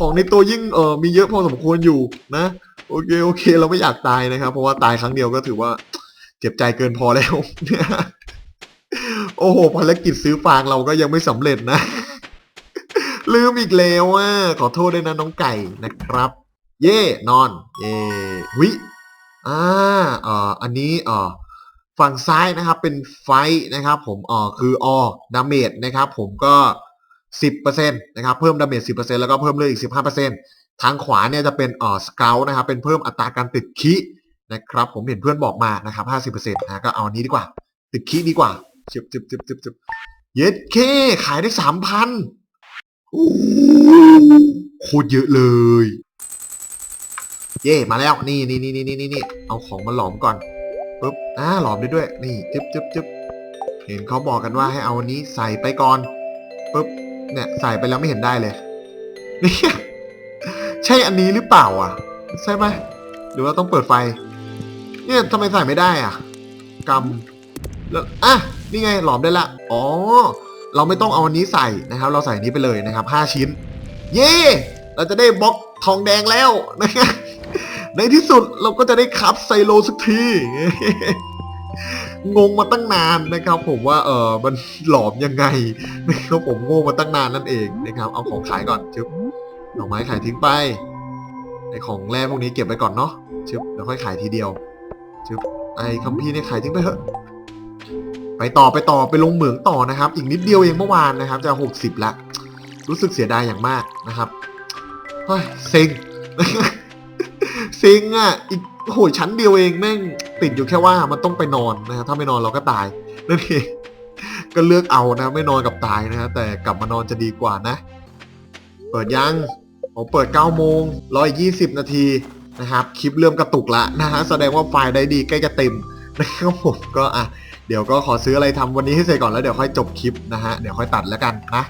ของในตัวยิ่งเออมีเยอะพอสมควรอยู่นะ โอเคโอเค เราไม่อยากตายนะครับ เพราะว่าตายครั้งเดียวก็ถือว่า เจ็บใจเกินพอแล้วโอ้โหภารกิจซื้อฟางเราก็ยังไม่สำเร็จนะ ลืมอีกแล้วอะขอโทษด้วยนะน้องไก่นะครับ เย่นอนเย่วิอ่าเอ่ออันนี้เอ่อฝั่งซ้ายนะครับเป็นไฟนะครับ ผมเอ่อคือออดาเมจนะครับ ผมก็ สิบเปอร์เซ็นต์นะครับเพิ่มดาเมจสิบเปอร์เซ็นต์แล้วก็เพิ่มเลือดอีกสิบห้าเปอร์เซ็นต์ทางขวาเนี่ยจะเป็นเอ่อสเกลนะครับเป็นเพิ่มอัตราการติดคินะครับผมเห็นเพื่อนบอกมานะครับห้าสิบเปอร์เซ็นต์นะก็เอาอันนี้ดีกว่า ติดคิดีกว่าจึบจึบจึบจึบจึบเย็ดเคขายได้สามพันโคตรเยอะเลย เย่มาแล้วนี่นี่นี่นี่นี่นี่เอาของมาหลอมก่อนปุ๊บอ่าหลอมได้ด้วย นี่จึ๊บจึ๊บจึ๊บเห็นเขาบอกกันว่าให้เอาอันนี้ใส่ไปก่อนปุ๊บ เนี่ยใส่ไปแล้วไม่เห็นได้เลยนี่ใช่อันนี้หรือเปล่าอะ ใช่ไหมหรือว่าต้องเปิดไฟ เนี่ยทำไมใส่ไม่ได้อะกำแล้วอะนี่ไงหลอมได้ละอ๋อ เราไม่ต้องเอาอันนี้ใส่นะครับ เราใส่อันนี้ไปเลยนะครับห้าชิ้น เย่เราจะได้บล็อกทองแดงแล้วนะในที่สุดเราก็จะได้คับไซโลสักที งงมาตั้งนานนะครับ ผมว่าเออมันหลอมยังไงนะครับผมงงมาตั้งนานนั่นเองนะครับ เอาของขายก่อนชึบดอกไม้ขายทิ้งไปไอของแร่พวกนี้เก็บไปก่อนเนาะชึบเดี๋ยวค่อยขายทีเดียวชึบไอคัมภีร์เนี่ยขายทิ้งไปเถอะไปต่อไปต่อไปลงเหมืองต่อนะครับ อีกนิดเดียวเองเมื่อวานนะครับ จะหกสิบละรู้สึกเสียดายอย่างมากนะครับเฮ้ยเซ็งเซ็งอะอีก โหยชั้นเดียวเองแม่งติดอยู่แค่ว่ามันต้องไปนอนนะครับถ้าไม่นอนเราก็ตายนั่นเองก็เลือกเอานะ ไม่นอนกับตายนะฮะแต่กลับมานอนจะดีกว่านะ เปิดยังผมเปิด9โมง120นาทีนะครับ คลิปเริ่มกระตุกละนะฮะแสดงว่าไฟล์ได้ดีใกล้จะเต็มนะครับผมก็อะเดี๋ยวก็ขอซื้ออะไรทำวันนี้ให้เสร็จก่อนแล้วเดี๋ยวค่อยจบคลิปนะฮะเดี๋ยวค่อยตัดแล้วกันนะ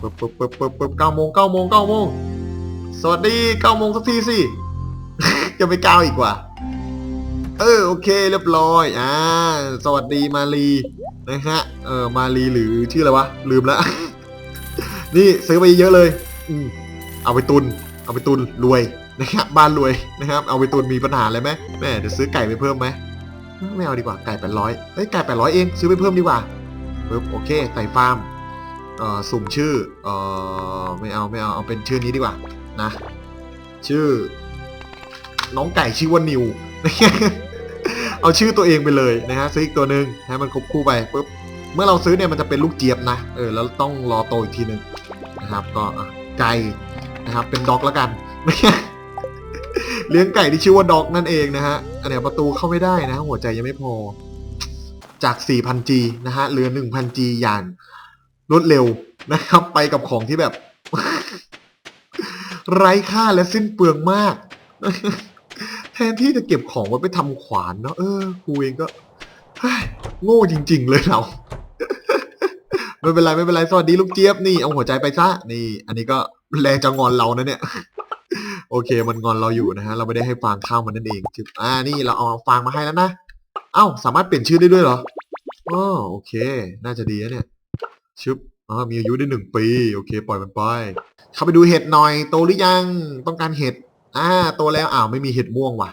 ปึ๊บปึ๊บปึ๊บปึ๊บปึ๊บเก้าโมงเก้าโมงเก้าโมงสวัสดีเก้าโมงสักทีสิ จะไปก้าวอีกว่า เออโอเคเรียบร้อยอ่าสวัสดีมาลีนะฮะเออมาลีหรือชื่ออะไรวะลืมล้วนี่ซื้อไปเยอะเลยอืมเอาไปตุน เอาไปตุนรวยนะครับบ้านรวยนะครับ เอาไปตุนมีปัญหาอะไรไหมแม่เดี๋ยวซื้อไก่ไปเพิ่มไหมไม่เอาดีกว่าไก่แปดร้อยเอ้ยไก่แปดร้อยเองซื้อไปเพิ่มดีกว่าปึ๊บโอเคใส่ฟาร์มเอ่อสุ่มชื่อเอ่อไม่เอาไม่เอาเอาเป็นชื่อนี้ดีกว่านะ ชื่อ น้องไก่ชื่อว่านิว เอาชื่อตัวเองไปเลยนะฮะซื้ออีกตัวหนึ่งให้มันครบคู่ไปปุ๊บเมื่อเราซื้อเนี่ยมันจะเป็นลูกเจี๊ยบนะเออแล้วต้องรอโตอีกทีหนึ่งนะครับ ก็ไก่นะครับ เป็นด็อกแล้วกันเลี้ยงไก่ที่ชื่อว่าด็อกนั่นเองนะฮะอันนี้ประตูเข้าไม่ได้นะ หัวใจยังไม่พอ จาก 4,000G นะฮะเหลือ 1,000G อย่างรวดเร็วนะครับ ไปกับของที่แบบ ไร้ค่าและสิ้นเปลืองมาก แทนที่จะเก็บของไว้ไปทำขวานเนาะเออครูเองก็โง่จริง ๆ เลยเรา ไม่เป็นไรไม่เป็นไรสวัสดีลูกเจี๊ยบนี่เอาหัวใจไปซะนี่ อันนี้ก็แรงจะงอนเรานะเนี่ย โอเค มันงอนเราอยู่นะฮะ เราไม่ได้ให้ฟางข้าวมันนั่นเองจึบอ่านี่เราเอาฟางมาให้แล้วนะเอ้าสามารถเปลี่ยนชื่อได้ด้วยเหรออ๋อโอเค น่าจะดีนะเนี่ยชึบอ๋อมีอายุได้หนึ่งปี โอเค ปล่อยมันไปเข้าไปดูเห็ดหน่อย โตหรือยังต้องการเห็ด อ่าโตแล้วอ้าวไม่มีเห็ดม่วงว่ะ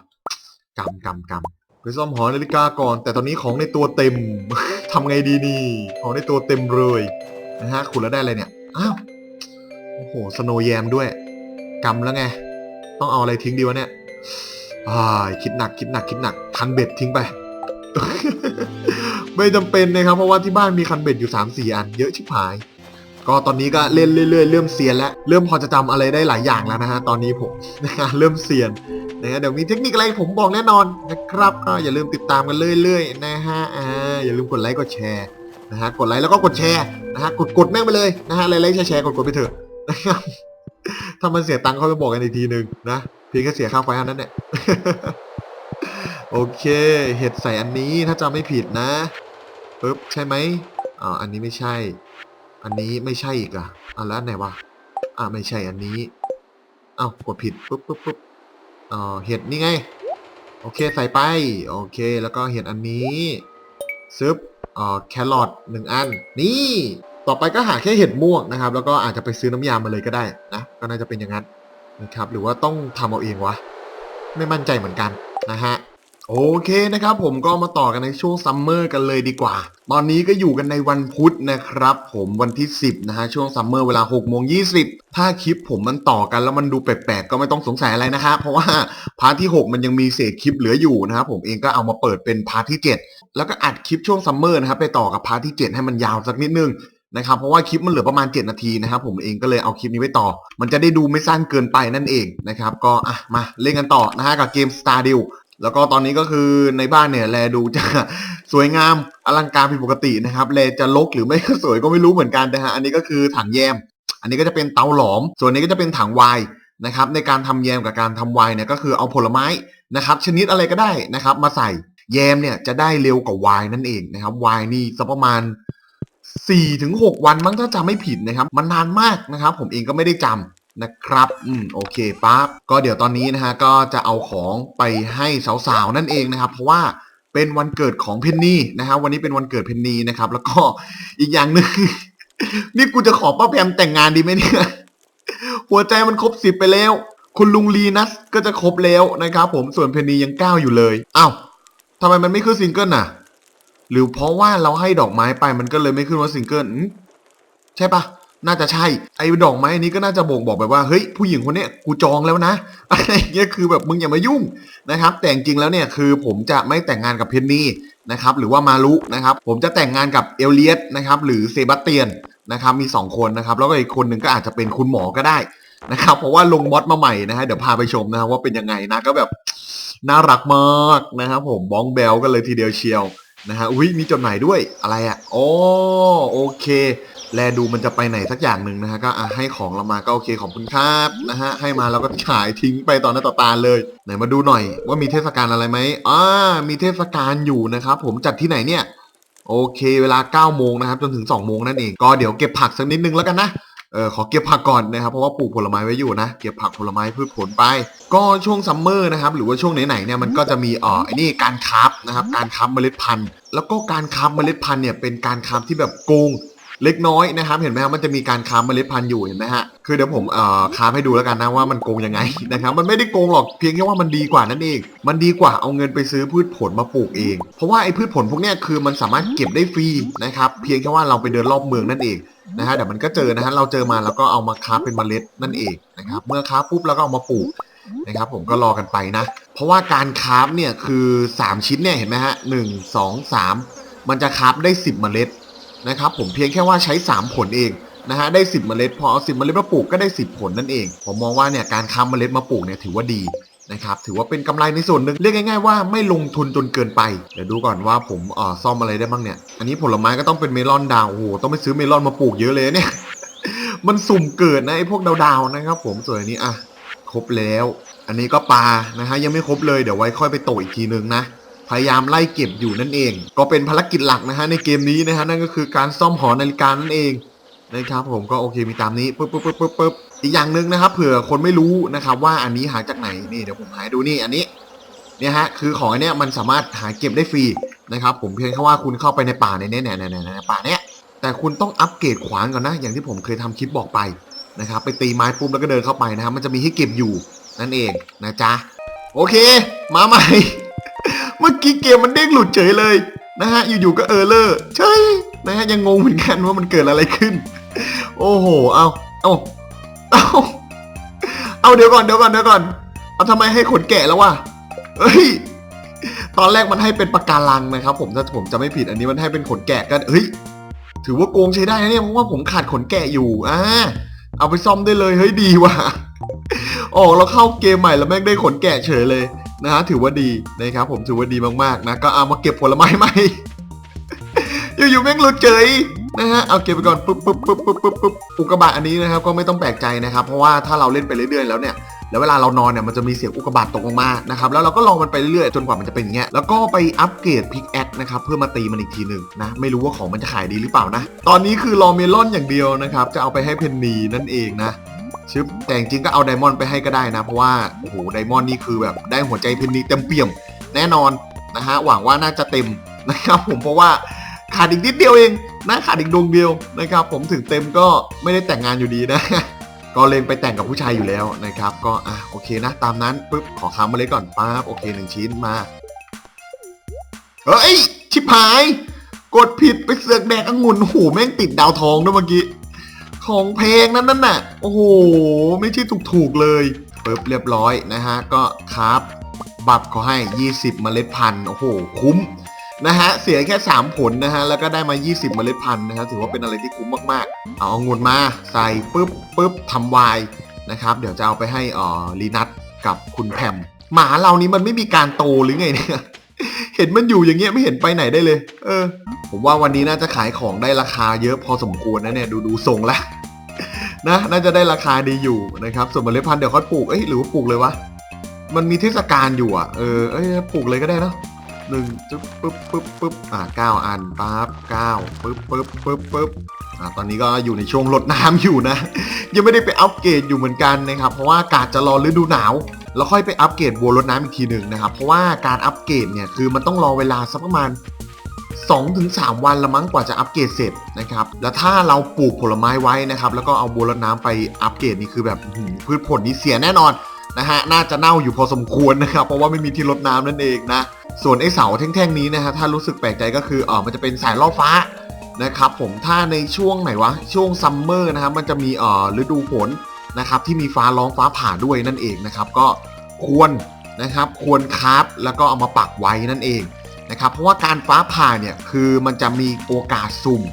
กำกำกำไปซ่อมหอนาฬิกาก่อน แต่ตอนนี้ของในตัวเต็มทำไงดีนี่ของในตัวเต็มเลยนะฮะขุดแล้วได้อะไรเนี่ยอ้าวโอ้โหสโนแยมด้วยกำแล้วไง ต้องเอาอะไรทิ้งดีวะเนี่ยอ่าคิดหนักคิดหนักคิดหนักคันเบ็ดทิ้งไป ไม่จำเป็นนะครับเพราะว่าที่บ้านมีคันเบ็ดอยู่3ามสี่อันเยอะชิบหาย ก็ตอนนี้ก็เล่นเรื่อยๆเริ่มเซียนแล้วเริ่มพอจะจำอะไรได้หลายอย่างแล้วนะฮะตอนนี้ผมนะฮะเริ่มเซียนนะฮะเดี๋ยวมีเทคนิคอะไรผมบอกแน่นอนนะครับก็อย่าลืมติดตามกันเรื่อยๆนะฮะอ่าอย่าลืมกดไลค์กดแชร์นะฮะกดไลค์แล้วก็กดแชร์นะฮะกดกดแม่งไปเลยนะฮะไลค์ๆแชร์กดกดไปเถอะนะครับถ้ามันเสียตังค์เขาไปบอกกันอีกทีหนึ่งนะเพียงแค่เสียค่าไฟนนั้นเนี่ยโอเค เห็ดใส่อันนี้ถ้าจำไม่ผิดนะปึ๊บใช่ไหมอ่าอันนี้ไม่ใช่ อันนี้ไม่ใช่อีกอะอะแล้วไหนวะอ่าไม่ใช่อันนี้อ้าวกดผิดปุ๊บปุ๊บปุ๊บอ่าเห็ดนี่ไง โอเคใส่ไป โอเค แล้วก็เห็ดอันนี้ซึบอ่าแครอทหนึ่งอัน นี่ ต่อไปก็หาแค่เห็ดม่วงนะครับ แล้วก็อาจจะไปซื้อน้ำยามาเลยก็ได้นะ ก็น่าจะเป็นอย่างนั้นนะครับ หรือว่าต้องทำเอาเองวะ ไม่มั่นใจเหมือนกันนะฮะ โอเคนะครับผมก็มาต่อกันในช่วงซัมเมอร์กันเลยดีกว่า ตอนนี้ก็อยู่กันในวันพุธนะครับผมวันที่ 10 นะฮะ ช่วงซัมเมอร์เวลา6โมง20 ถ้าคลิปผมมันต่อกันแล้วมันดูแปลกๆ ก็ไม่ต้องสงสัยอะไรนะฮะ เพราะว่าพาร์ทที่ 6 มันยังมีเศษคลิปเหลืออยู่นะครับผมเองก็เอามาเปิดเป็นพาร์ทที่ 7 แล้วก็อัดคลิปช่วงซัมเมอร์นะครับไปต่อกับพาร์ทที่ 7 ให้มันยาวสักนิดนึงนะครับเพราะว่าคลิปมันเหลือประมาณ 7 นาทีนะครับผมเองก็เลยเอาคลิปนี้ไว้ต่อ มันจะได้ดูไม่สั้นเกินไปนั่นเองนะครับก็อะมาเล่นกันต่อนะฮะกับเกม Stardew แล้วก็ตอนนี้ก็คือในบ้านเนี่ยแลดูจะสวยงามอลังการผิดปกตินะครับแลจะลกหรือไม่ก็สวยก็ไม่รู้เหมือนกันนะฮะอันนี้ก็คือถังแยม อันนี้ก็จะเป็นเตาหลอม ส่วนนี้ก็จะเป็นถังไวน์นะครับในการทำแยมกับการทำไวน์เนี่ยก็คือเอาผลไม้นะครับชนิดอะไรก็ได้นะครับมาใส่แยมเนี่ยจะได้เร็วกว่าไวน์นั่นเองนะครับไวน์นี่สักประมาณสี่ถึงหกวันมั้งถ้าจำไม่ผิดนะครับมันนานมากนะครับ ผมเองก็ไม่ได้จำ นะครับอืมโอเคปั๊บก็เดี๋ยวตอนนี้นะฮะก็จะเอาของไปให้สาวๆนั่นเองนะครับ เพราะว่าเป็นวันเกิดของเพนนีนะครับวันนี้เป็นวันเกิดเพนนีนะครับ แล้วก็อีกอย่างหนึ่งนี่กูจะขอป้าแพมแต่งงานดีไหมเนี่ยหัวใจมันครบสิบไปแล้ว คุณลุงลีนัสก็จะครบแล้วนะครับผมส่วนเพนนียังเก้าอยู่เลยอ้าวทำไมมันไม่ขึ้นซิงเกิลน่ะ หรือเพราะว่าเราให้ดอกไม้ไปมันก็เลยไม่ขึ้นว่าซิงเกิลใช่ปะ น่าจะใช่ ไอ้ดอกไม้อันนี้ก็น่าจะบ่งบอกแบบว่าเฮ้ยผู้หญิงคนเนี้ยกูจองแล้วนะอะไรอย่างเงี้ยคือแบบมึงอย่ามายุ่งนะครับ แต่จริงแล้วเนี่ยคือผมจะไม่แต่งงานกับเพนนีนะครับหรือว่ามารุนะครับผมจะแต่งงานกับเอลเลียสนะครับหรือเซบาสเตียนนะครับมีสองคนนะครับแล้วก็อีกคนหนึ่งก็อาจจะเป็นคุณหมอก็ได้นะครับเพราะว่าลงมอดมาใหม่นะฮะเดี๋ยวพาไปชมนะครับว่าเป็นยังไงนะก็แบบน่ารักมากนะครับผมบ้องแบลกันเลยทีเดียวเชียวนะฮะอุ้ยมีจดหมายด้วยอะไรอะ่ะโอ้โอเค แลดูมันจะไปไหนสักอย่างหนึ่งนะฮะก็ให้ของเรามาก็โอเคขอบคุณครับนะฮะให้มาเราก็ขายทิ้งไปต่อหน้าต่อตาเลยไหนมาดูหน่อย ว่ามีเทศกาลอะไรไหมอ่ามีเทศกาลอยู่นะครับผมจัดที่ไหนเนี่ย โอเค เวลา9โมงนะครับจนถึง2โมงนั่นเองก็เดี๋ยวเก็บผักสักนิดนึงแล้วกันนะเออขอเก็บผักก่อนนะครับเพราะว่าปลูกผลไม้ไว้อยู่นะเก็บผักผลไม้พืชผลไป ก็ช่วงซัมเมอร์นะครับหรือว่าช่วงไหนๆเนี่ยมันก็จะมีเอ่อไอ้นี่การครานะครับการคราเมล็ดพันธุ์ แล้วก็การคราเมล็ดพันธุ์เนี่ยเป็นการคราที่แบบโกง เล็กน้อยนะครับ เห็นไหมครับมันจะมีการคราฟเมล็ดพันธุ์อยู่เห็นไหมฮะคือเดี๋ยวผมเอ่อคราให้ดูแล้วกันนะว่ามันโกงยังไงนะครับ มันไม่ได้โกงหรอกเพียงแค่ว่ามันดีกว่านั่นเอง มันดีกว่าเอาเงินไปซื้อพืชผลมาปลูกเอง เพราะว่าไอ้พืชผลพวกเนี้ยคือมันสามารถเก็บได้ฟรีนะครับ เพียงแค่ว่าเราไปเดินรอบเมืองนั่นเองนะฮะเดี๋ยวมันก็เจอนะฮะเราเจอมาแล้วก็เอามาคราเป็นเมล็ดนั่นเองนะครับ เมื่อคราปุ๊บแล้วก็เอามาปลูกนะครับผมก็รอกันไปนะ เพราะว่าการคราฟเนี่ยคือ 3 ชิ้นเนี่ยเห็นไหมฮะหนึ่งสองสามมันจะคราฟได้ 10 เมล็ด นะครับผมเพียงแค่ว่าใช้ 3 ผลเองนะฮะได้ 10 เมล็ด พอเอา 10 เมล็ดมาปลูกก็ได้ 10 ผลนั่นเอง ผมมองว่าเนี่ยการคราเมล็ดมาปลูกเนี่ยถือว่าดีนะครับถือว่าเป็นกำไรในส่วนหนึ่งเรียกง่ายๆว่าไม่ลงทุนจนเกินไป เดี๋ยวดูก่อนว่าผมเอ่อซ่อมอะไรได้บ้างเนี่ย อันนี้ผลไม้ก็ต้องเป็นเมลอนดาวโอ้โหต้องไปซื้อเมลอนมาปลูกเยอะเลยเนี่ย มันสุ่มเกิดนะไอ้พวกดาวๆนะครับ ผมส่วนอันนี้อะครบแล้ว อันนี้ก็ปลานะฮะยังไม่ครบเลยเดี๋ยวไว้ค่อยไปโตอีกทีนึงนะ พยายามไล่เก็บอยู่นั่นเอง ก็เป็นภารกิจหลักนะฮะในเกมนี้นะฮะนั่นก็คือการซ่อมหอนาฬิกานั่นเองนะครับผมก็โอเคมีตามนี้ปึ๊บปึ๊บปึ๊บปึ๊บปึ๊บอีกอย่างหนึ่งนะครับ เผื่อคนไม่รู้นะครับว่าอันนี้หาจากไหนนี่เดี๋ยวผมหาดูนี่อันนี้เนี่ยฮะคือของอันเนี้ยมันสามารถหาเก็บได้ฟรีนะครับ ผมเพียงแค่ว่าคุณเข้าไปในป่าในเนี้ยเนี่ยเนี่ยเนี่ยเนี่ยป่าเนี้ยแต่คุณต้องอัปเกรดขวานก่อนนะ อย่างที่ผมเคยทำคลิปบอกไปนะครับไปตีไม้ปุ๊บแล้วก็เดินเข้าไปนะครับมันจะมีให้เก็บอยู่นั่นเองนะจ๊ะโอเค มาใหม่ เมื่อกี้เกมมันเด้งหลุดเฉยเลยนะฮะอยู่ๆก็เออเลอร์ใช่นะฮะยังงงเหมือนกันว่ามันเกิดอะไรขึ้น โอ้โหเอาเอาเอาเอาเดี๋ยวก่อนเดี๋ยวก่อนเดี๋ยวก่อนเอาทำไมให้ขนแกะแล้ววะเฮ้ยตอนแรกมันให้เป็นปากการังนะครับ ผมถ้าผมจะไม่ผิดอันนี้มันให้เป็นขนแกะก็เฮ้ยถือว่าโกงใช้ได้นะเนี่ยเพราะว่าผมขาดขนแกะอยู่อ่าเอาไปซ่อมได้เลยเฮ้ยดีว่ะอ๋อเราเข้าเกมใหม่แล้วแม่งได้ขนแกะเฉยเลย นะฮะถือว่าดีนะครับผมถือว่าดีมากๆนะก็เอามาเก็บผลไม้ใหม่อยู่ๆแม่งหลุดเฉยนะฮะเอาเก็บไปก่อนปุ๊บปุ๊บปุ๊บปุ๊บปุ๊บปุ๊บอุกกาบาตอันนี้นะครับก็ไม่ต้องแปลกใจนะครับ เพราะว่าถ้าเราเล่นไปเรื่อยๆแล้วเนี่ยแล้วเวลาเรานอนเนี่ยมันจะมีเสียงอุกกาบาตตกลงมานะครับแล้วเราก็ลองมันไปเรื่อยๆจนกว่ามันจะเป็นอย่างเงี้ยแล้วก็ไปอัปเกรดพิกแอคนะครับเพื่อมาตีมันอีกทีหนึ่งนะไม่รู้ว่าของมันจะขายดีหรือเปล่านะ ตอนนี้คือรอเมลอนอย่างเดียวนะครับจะเอาไปให้เพนนีนั่นเองนะ ชึบแต่จริงก็เอาไดมอนด์ไปให้ก็ได้นะ เพราะว่าโอ้โหไดมอนด์นี่คือแบบได้หัวใจเพนนีเต็มเปี่ยม แน่นอนนะฮะหวังว่าน่าจะเต็มนะครับ ผมเพราะว่าขาดอีกนิดเดียวเองนะขาดอีกดวงเดียวนะครับ ผมถึงเต็มก็ไม่ได้แต่งงานอยู่ดีนะก็เลงไปแต่งกับผู้ชายอยู่แล้วนะครับ ก็อะโอเคนะ ตามนั้นปุ๊บขอคำมาเลยก่อนป๊าบโอเคหนึ่งชิ้นมาเฮ้ยชิบหาย กดผิดไปเสือกแดกองุ่นโอ้โหแม่งติดดาวทองด้วยเมื่อกี้ ของเพลงนั้นนั่นน่ะ โอ้โห ไม่ใช่ถูกๆเลยปึ๊บเรียบร้อยนะฮะ ก็ครับ บับเขาให้ 20 เมล็ดพันธุ์โอ้โห คุ้มนะฮะ เสียแค่ 3 ผลนะฮะ แล้วก็ได้มา 20 เมล็ดพันธุ์นะฮะ ถือว่าเป็นอะไรที่คุ้มมากๆ เอาองุ่นมาใส่ปึ๊บปึ๊บทำไวายนะครับ เดี๋ยวจะเอาไปให้อ่อลีนัทกับคุณแพมหมาเรานี้มันไม่มีการโตหรือไงเนี่ย เห็นมันอยู่อย่างเงี้ยไม่เห็นไปไหนได้เลย เออ ผมว่าวันนี้น่าจะขายของได้ราคาเยอะพอสมควรนะเนี่ยดูดูทรงแล้วนะน่าจะได้ราคาดีอยู่นะครับ ส่วนเมล็ดพันธุ์เดี๋ยวค่อยปลูกเอ้ยหรือว่าปลูกเลยวะมันมีเทศกาลอยู่อะเออเอ้ยปลูกเลยก็ได้เนาะหนึ่งจึ๊บปึ๊บปึ๊บปึ๊บอ่าเก้าอันปั๊บเก้าปึ๊บปึ๊บปึ๊บปึ๊บอ่าตอนนี้ก็อยู่ในช่วงรดน้ำอยู่นะ ยังไม่ได้ไปอัปเกรดอยู่เหมือนกันนะครับ เพราะว่าอากาศจะรอฤดูหนาว แล้วค่อยไปอัปเกรดบัวรดน้ำอีกทีหนึ่งนะครับ เพราะว่าการอัปเกรดเนี่ยคือมันต้องรอเวลาสักประมาณ2-3 วันละมั้งกว่าจะอัปเกรดเสร็จนะครับ แล้วถ้าเราปลูกผลไม้ไว้นะครับ แล้วก็เอาบัวรดน้ำไปอัปเกรดนี่คือแบบพืชผลนี่เสียแน่นอนนะฮะ น่าจะเน่าอยู่พอสมควรนะครับ เพราะว่าไม่มีที่รดน้ำนั่นเองนะ ส่วนไอ้เสาแท่งๆนี้นะฮะ ถ้ารู้สึกแปลกใจก็คือเออมันจะเป็นสายล่อฟ้านะครับผม ถ้าในช่วงไหนวะ ช่วงซัมเมอร์นะครับ มันจะมีเอ่อฤดูฝน นะครับที่มีฟ้าร้องฟ้าผ่าด้วยนั่นเองนะครับก็ควรนะครับควรคาฟแล้วก็เอามาปักไว้นั่นเองนะครับเพราะว่าการฟ้าผ่าเนี่ยคือมันจะมีโอกาสสุ่ม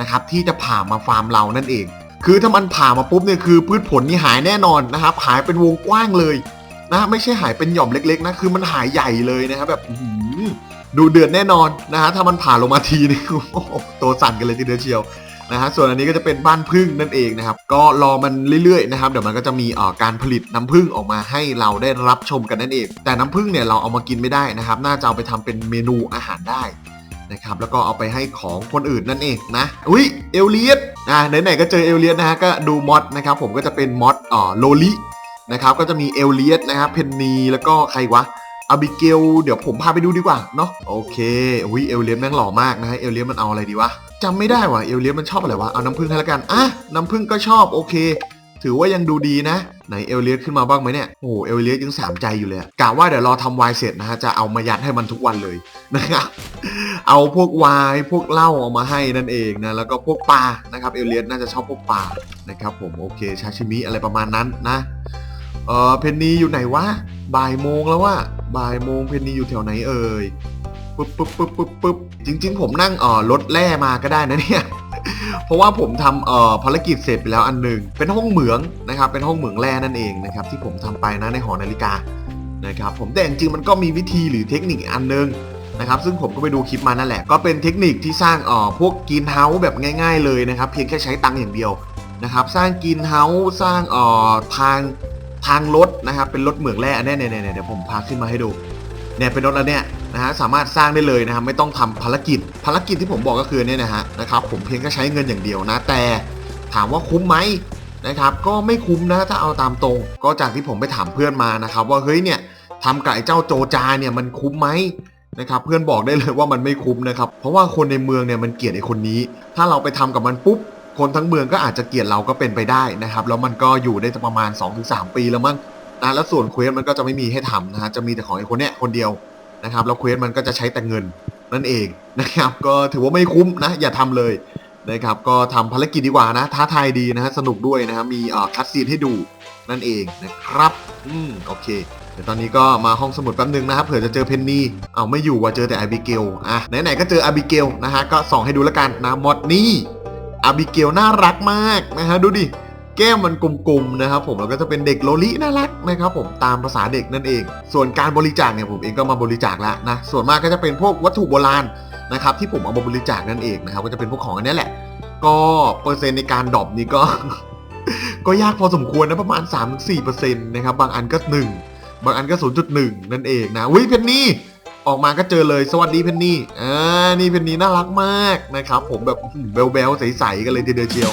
นะครับที่จะผ่ามาฟาร์มเรานั่นเอง คือถ้ามันผ่ามาปุ๊บเนี่ยคือพืชผลนี่หายแน่นอนนะครับหายเป็นวงกว้างเลยนะไม่ใช่หายเป็นหย่อมเล็กๆนะคือมันหายใหญ่เลยนะครับแบบหือดูเดือดแน่นอนนะฮะถ้ามันผ่าลงมาทีนี่คือโอ้โหตัวสั่นกันเลยทีเดียวเชียว นะฮะส่วนอันนี้ก็จะเป็นบ้านพึ่งนั่นเองนะครับ ก็รอมันเรื่อยๆนะครับเดี๋ยวมันก็จะมีเอ่อการผลิตน้ำพึ่งออกมาให้เราได้รับชมกันนั่นเอง แต่น้ำพึ่งเนี่ยเราเอามากินไม่ได้นะครับ น่าจะเอาไปทำเป็นเมนูอาหารได้นะครับแล้วก็เอาไปให้ของคนอื่นนั่นเองนะอุ้ยเอลเลียสอ่าไหนๆก็เจอเอลเลียสนะฮะก็ดูมอดนะครับผมก็จะเป็นมอดเอ่อโลลินะครับก็จะมีเอลเลียสนะครับเพนนีแล้วก็ใครวะ อาบิเกลเดี๋ยวผมพาไปดูดีกว่าเนาะโอเคอุ้ยเอลเลียสแม่งหล่อมากนะฮะเอลเลียสมันเอาอะไรดีวะจำไม่ได้ว่ะเอลเลียสมันชอบอะไรวะเอาน้ำผึ้งให้ละกันอะน้ำผึ้งก็ชอบโอเค ถือว่ายังดูดีนะไหนเอลเลียสขึ้นมาบ้างไหมเนี่ยโอ้โหเอลเลียสยังสามใจอยู่เลยกะว่าเดี๋ยวรอทำวายเสร็จนะฮะจะเอามายัดให้มันทุกวันเลยนะครับเอาพวกวายพวกเหล้าเอามาให้นั่นเองนะแล้วก็พวกปลานะครับเอลเลียสน่าจะชอบพวกปลานะครับผมโอเคชาชิมิอะไรประมาณนั้นนะ เออเพนนีอยู่ไหนวะบ่ายโมงแล้วว่าบ่ายโมงเพนนีอยู่แถวไหนเอ่ยปึ๊บปึ๊บปึ๊บปึ๊บปึ๊บจริง ๆ ผมนั่งเอ่อรถแร่มาก็ได้นะเนี่ยเพราะว่าผมทำเอ่อภารกิจเสร็จไปแล้วอันหนึ่งเป็นห้องเหมืองนะครับเป็นห้องเหมืองแร่นั่นเองนะครับที่ผมทำไปนะในหอนาฬิกานะครับผมแต่จริงๆมันก็มีวิธีหรือเทคนิคอันหนึงนะครับซึ่งผมก็ไปดูคลิปมานั่นแหละ ก็เป็นเทคนิคที่สร้างเอ่อพวกกรีนเฮาส์แบบง่าย ๆ เลยนะครับเพียงแค่ใช้ตังค์อย่างเดียวนะครับสร้างกรีนเฮาส์สร้างเอ่อทาง ทางรถนะครับเป็นรถเหมืองแร่อันนี้เนี่ยเนี่ยเดี๋ยวผมพาขึ้นมาให้ดูเนี่ยเป็นรถอันเนี้ยนะฮะสามารถสร้างได้เลยนะครับไม่ต้องทำภารกิจ ภารกิจที่ผมบอกก็คือเนี่ยนะฮะนะครับผมเพียงแค่ใช้เงินอย่างเดียวนะ แต่ถามว่าคุ้มไหมนะครับก็ไม่คุ้มนะถ้าเอาตามตรง ก็จากที่ผมไปถามเพื่อนมานะครับ ว่าเฮ้ยเนี่ยทำกับไอ้เจ้าโจจาเนี่ยมันคุ้มไหมนะครับเพื่อนบอกได้เลยว่ามันไม่คุ้มนะครับเพราะว่าคนในเมืองเนี่ยมันเกลียดไอ้คนนี้ ถ้าเราไปทำกับมันปุ๊บ คนทั้งเมืองก็อาจจะเกลียดเราก็เป็นไปได้นะครับ แล้วมันก็อยู่ได้ประมาณ 2-3 ปีแล้วมั้งนะแล้วส่วนเควสมันก็จะไม่มีให้ทำนะฮะจะมีแต่ของไอ้คนเนี้ยคนเดียวนะครับแล้วเควสมันก็จะใช้แต่เงินนั่นเองนะครับก็ถือว่าไม่คุ้มนะอย่าทำเลยนะครับก็ทำภารกิจดีกว่านะท้าทายดีนะฮะสนุกด้วยนะฮะมีเอ่อคัดซีนให้ดูนั่นเองนะครับอืมโอเคเดี๋ยวตอนนี้ก็มาห้องสมุดแป๊บนึงนะครับเผื่อจะเจอเพนนีเอาไม่อยู่ว่ะเจอแต่อาบิเกลอะไหนๆก็เจออาบิเกลนะฮะก็ส่องให้ดูแล้วกันนะมอดนี่ อาบิเกลน่ารักมากนะฮะดูดิแก้มมันกลมๆนะครับผมแล้วก็จะเป็นเด็กโลลิน่ารักนะครับผมตามภาษาเด็กนั่นเอง ส่วนการบริจาคเนี่ยผมเองก็มาบริจาคแล้วนะส่วนมากก็จะเป็นพวกวัตถุโบราณนะครับที่ผมเอามาบริจาคนั่นเองนะครับก็จะเป็นพวกของอันนี้แหละ ก็เปอร์เซ็นต์ในการดรอปนี่ก็ ก็ยากพอสมควรนะประมาณ 3-4%นะครับบางอันก็ 1 บางอันก็ 0.1 นั่นเองนะวิเพนนี่ ออกมาก็เจอเลยสวัสดีเพนนี่อ่านี่เพนนี่น่ารักมากนะครับ ผมแบบแบลๆใสๆกันเลยทีเดียวเชียว